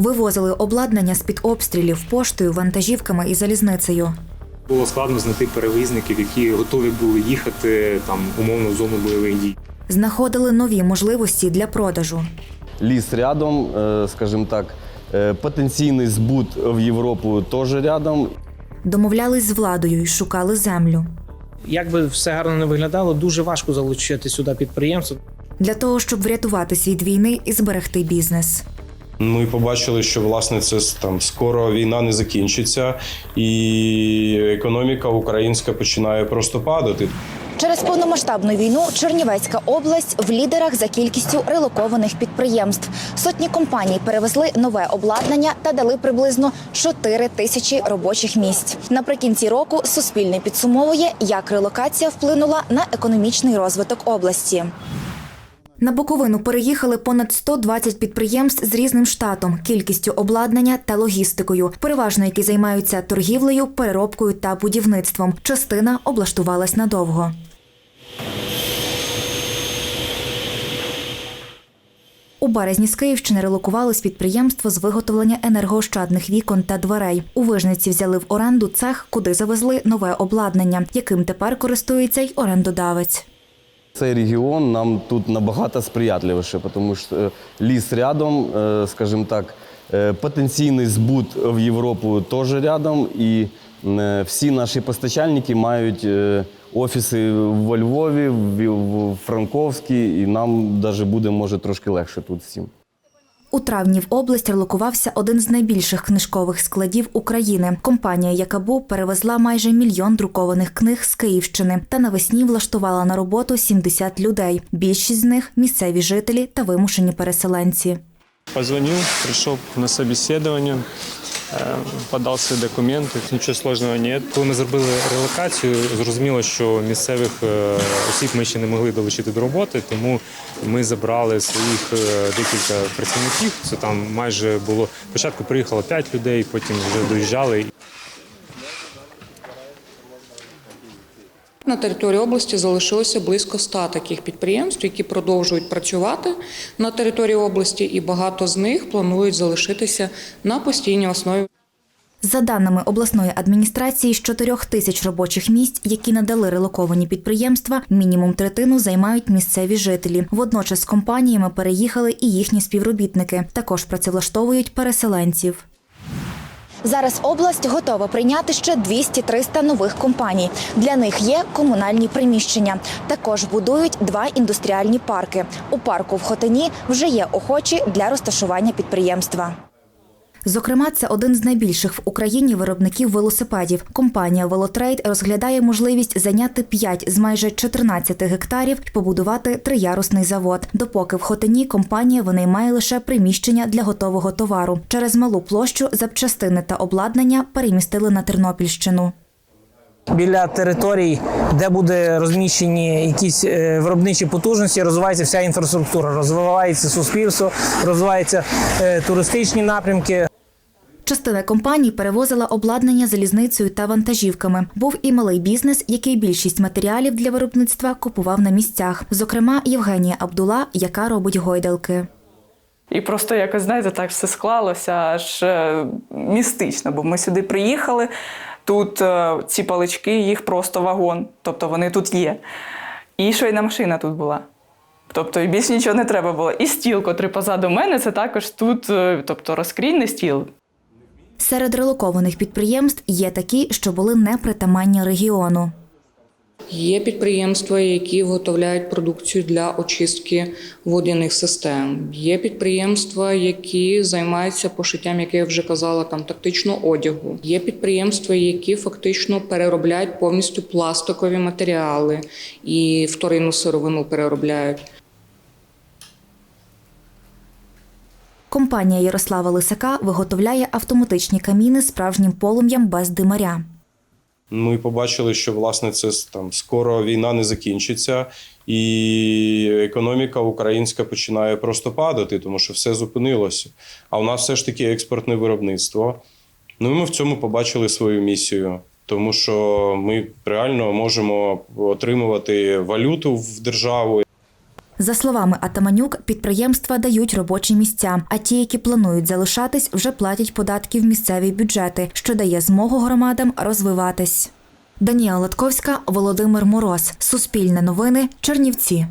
Вивозили обладнання з-під обстрілів поштою, вантажівками і залізницею. Було складно знайти перевізників, які готові були їхати там умовно в зону бойових дій. Знаходили нові можливості для продажу. Ліс рядом, е, скажімо так, е, потенційний збут в Європу теж рядом. Домовлялись з владою і шукали землю. Як би все гарно не виглядало, дуже важко залучити сюди підприємство. Для того, щоб врятуватись від війни і зберегти бізнес. Ми побачили, що власне це там скоро війна не закінчиться, і економіка українська починає просто падати. Через повномасштабну війну Чернівецька область в лідерах за кількістю релокованих підприємств. Сотні компаній перевезли нове обладнання та дали приблизно 4 тисячі робочих місць. Наприкінці року Суспільне підсумовує, як релокація вплинула на економічний розвиток області. На Буковину переїхали понад 120 підприємств з різним штатом, кількістю обладнання та логістикою, переважно які займаються торгівлею, переробкою та будівництвом. Частина облаштувалась надовго. У березні з Київщини релокувались підприємство з виготовлення енергоощадних вікон та дверей. У Вижниці взяли в оренду цех, куди завезли нове обладнання, яким тепер користується й орендодавець. Цей регіон нам тут набагато сприятливіше, тому що е, ліс рядом, е, скажімо так, е, потенційний збут в Європу теж рядом, і всі наші постачальники мають офіси во Львові, в Франковській, і нам навіть буде може трошки легше тут всім. У травні в область релокувався один з найбільших книжкових складів України. Компанія Якабу перевезла майже мільйон друкованих книг з Київщини та навесні влаштувала на роботу 70 людей. Більшість з них місцеві жителі та вимушені переселенці. Позвонив, прийшов на собеседование, э, подал свої документи. Нічого складного ні. Коли ми зробили релокацію, зрозуміло, що місцевих е, осіб ми ще не могли долучити до роботи, тому ми забрали своїх е, декілька працівників. Це там майже було спочатку приїхало 5 людей, потім вже доїжджали. На території області залишилося близько 100 таких підприємств, які продовжують працювати на території області, і багато з них планують залишитися на постійній основі. За даними обласної адміністрації, з 4 тисяч робочих місць, які надали релоковані підприємства, мінімум третину займають місцеві жителі. Водночас з компаніями переїхали і їхні співробітники. Також працевлаштовують переселенців. Зараз область готова прийняти ще 200-300 нових компаній. Для них є комунальні приміщення. Також будують два індустріальні парки. У парку в Хотині вже є охочі для розташування підприємства. Зокрема, це один з найбільших в Україні виробників велосипедів. Компанія Велотрейд розглядає можливість зайняти 5 з майже 14 гектарів і побудувати триярусний завод. Допоки в Хотині компанія винаймає лише приміщення для готового товару. Через малу площу запчастини та обладнання перемістили на Тернопільщину. Біля територій, де буде розміщені якісь е, виробничі потужності, розвивається вся інфраструктура, розвивається суспільство, розвиваються е, туристичні напрямки. Частина компаній перевозила обладнання залізницею та вантажівками. Був і малий бізнес, який більшість матеріалів для виробництва купував на місцях. Зокрема, Євгенія Абдула, яка робить гойдалки. І просто якось, знаєте, так все склалося аж е, містично, бо ми сюди приїхали. Тут е, ці палички, їх просто вагон, тобто вони тут є. І швейна машина тут була. Тобто і більш нічого не треба було. І стіл, котрий позаду мене, це також тут, е, тобто розкрійний стіл. Серед релокованих підприємств є такі, що були непритаманні регіону. Є підприємства, які виготовляють продукцію для очистки водяних систем. Є підприємства, які займаються пошиттям, як я вже казала, там тактичного одягу. Є підприємства, які фактично переробляють повністю пластикові матеріали і вторинну сировину переробляють. Компанія Ярослава Лисака виготовляє автоматичні каміни справжнім полум'ям без димаря. Ми побачили, що власне це там скоро війна не закінчиться, і економіка українська починає просто падати, тому що все зупинилося. А у нас все ж таки експортне виробництво. Ну і ми в цьому побачили свою місію, тому що ми реально можемо отримувати валюту в державу. За словами Атаманюк, підприємства дають робочі місця, а ті, які планують залишатись, вже платять податки в місцеві бюджети, що дає змогу громадам розвиватись. Данія Латковська, Володимир Мороз. Суспільне новини. Чернівці.